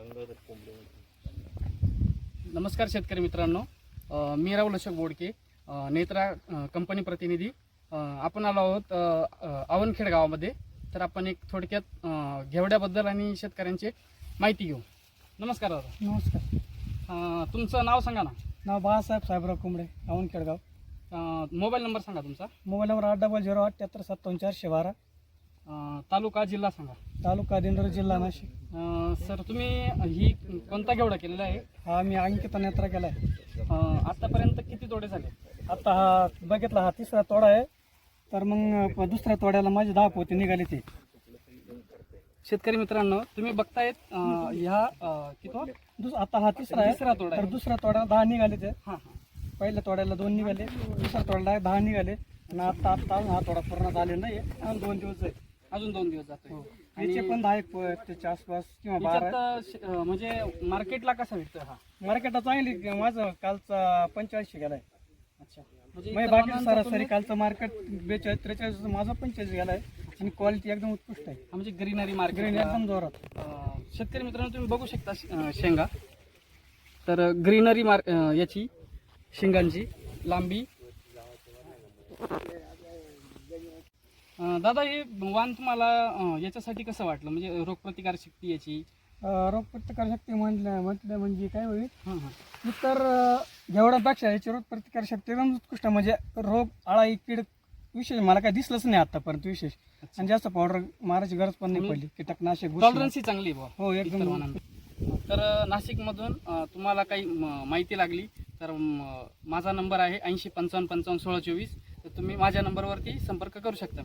गंगाधर कोंबडे नमस्कार शेतकरी मित्रांनो. मी राहुल अशोक बोडके नेत्रा कंपनी प्रतिनिधी. आपण आलो आहोत अ, अ, आवनखेड गावामध्ये. तर आपण एक थोडक्यात घेवड्याबद्दल आणि शेतकऱ्यांची माहिती घेऊ. नमस्कार दादा. नमस्कार. तुमचं नाव सांगा ना. नाव बाळासाहेब साहेबराव कुंबडे औन खेडगाव अ, मोबाईल नंबर सांगा तुमचा. मोबाईल नंबर आठ डबल झिरो अठ्ठ्याहत्तर सत्तावन्न चारशे बारा. अ, तालुका जिल्हा सांगा. तालुका दिंडोरी जिल्हा नाशिक. अ, सर तुम्ही ही कोणता घेवडा केलेला आहे? हा मी अंकिता नेत्रा केलाय. अ, आतापर्यंत किती तोडे झाले? आता हा बघितला हा तिसरा तोडा आहे. तर मग प- दुसऱ्या तोड्याला माझे दहा पोते निघाले ते. शेतकरी मित्रांनो तुम्ही बघतायत अ, ह्या अ, किती दुस आता हा तिसरा आहे. तिसरा तोडा तर आहे. दुसऱ्या तोड्याला दहा निघाले ते. हां हां. पहिल्या तोड्याला दोन निघाले. दुसऱ्या तोड्याला दहा निघाले. आणि आता आता हा तोडा पूर्ण झाले नाही अजून दोन दिवस आहे अजून दोन दिवस आणि याचे पण दहा एक त्याच्या आसपास किंवा बारा अं, म्हणजे मार्केटला कसा भेटतोय हा? मार्केटला चांगली माझं कालचा पंचेचाळीसशे गेलाय. अच्छा. म्हणजे इतर बाकी सरासरी कालचं मार्केट बेचाळीस त्रेचाळीस माझा पंचेचाळीस गेलाय. आणि क्वालिटी एकदम उत्कृष्ट आहे. म्हणजे ग्रीनरी ग्रीन मार्केट एकदम जोरात. शेतकरी मित्रांनो तुम्ही बघू शकता श- अं, शेंगा. तर ग्रीनरी मार्क याची शेंगांची लांबी. दादा हे वाण तुम्हाला अं, याच्यासाठी कसं वाटलं? म्हणजे रोगप्रतिकार शक्ती याची? अं, रोगप्रतिकार शक्ती म्हटलं म्हटलं म्हणजे काय होईल? हां हां. इतर अं, जेवढ्यापेक्षा याची रोगप्रतिकार शक्ती एकदम उत्कृष्ट. म्हणजे रोग आळा कीड विशेष मला काय दिसलंच नाही आतापर्यंत विशेष. आणि जास्त पावडर मारायची गरज पण नाही पडली. कीटकनाशक घुसलं. टॉलरन्सी चांगली आहे बुवा. हो इतर एकदम. तर नाशिकमधून अ, तुम्हाला काही म, माहिती लागली तर म, माझा नंबर आहे ऐंशी पंचावन्न पंचावन्न सोळा चोवीस. तर तुम्ही माझ्या नंबरवरती संपर्क करू शकता.